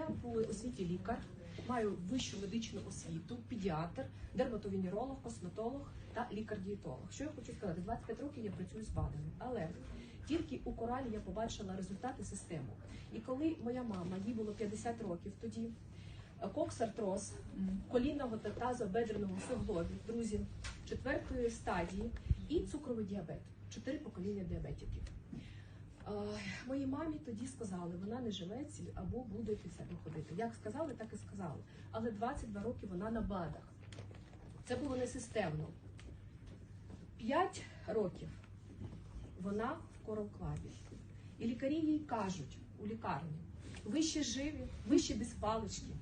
Я по освіті лікар, маю вищу медичну освіту, педіатр, дерматовенеролог, косметолог та лікар-дієтолог. Що я хочу сказати? 25 років я працюю з БАДами, але тільки у коралі я побачила результати систему. І коли моя мама, їй було 50 років тоді, коксартроз, колінного та тазобедреного суглобів, друзі, четвертої стадії і цукровий діабет. Чотири покоління діабетиків. Моїй мамі тоді сказали, вона не живе ціль або буде під себе ходити. Як сказали, так і сказали. Але 22 роки вона на БАДах. Це було не системно. 5 років вона в коровклабі. І лікарі їй кажуть у лікарні: ви ще живі, ви ще без палички.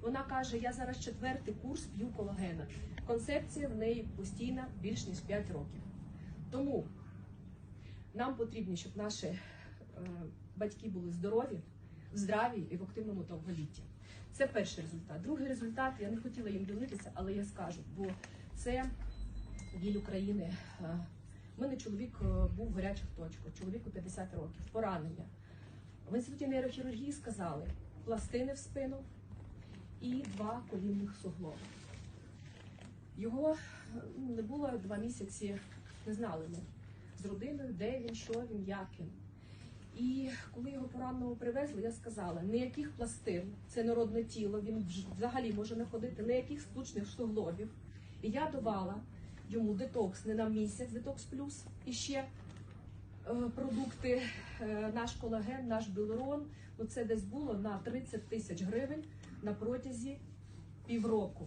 Вона каже: я зараз четвертий курс п'ю колагена. Концепція в неї постійна більш ніж 5 років. Тому нам потрібно, щоб наші е, батьки були здорові, в здраві і в активному довголітті. Це перший результат. Другий результат, я не хотіла їм ділитися, але я скажу, бо це біль України. Е, У мене чоловік е, був в гарячих точках, чоловіку 50 років, поранення. В інституті нейрохірургії сказали пластини в спину і два колінних суглоби. Його е, не було два місяці, не знали ми з родиною, де він, що він, як він. І коли його пораненого привезли, я сказала, ніяких пластин, це народне тіло, він взагалі може не ходити, ніяких сплучних суглобів. І я давала йому детокс не на місяць, детокс плюс, і ще е, продукти, е, наш колаген, наш білорон. Це десь було на 30 тисяч гривень на протязі півроку.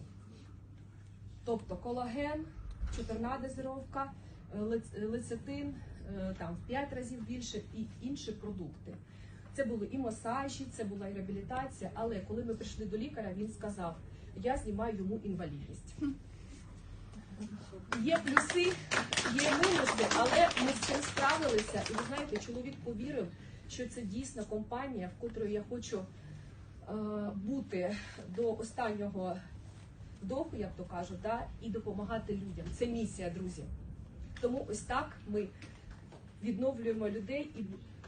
Тобто колаген, чотирна дозировка, лец- лецитин е, там в 5 разів більше і інші продукти. Це були і масажі, це була і реабілітація. Але коли ми прийшли до лікаря, він сказав: я знімаю йому інвалідність. Є плюси, є мінуси, але ми з цим справилися. І ви знаєте, чоловік повірив, що це дійсно компанія, в котрої я хочу е, бути до останнього вдоху, як то кажуть, да, і допомагати людям. Це місія, друзі. Тому ось так ми відновлюємо людей, і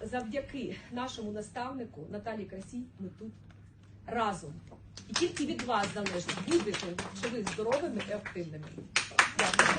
завдяки нашому наставнику Наталі Красій ми тут разом. І тільки від вас залежить, будете чи ви здоровими і активними. Дякую.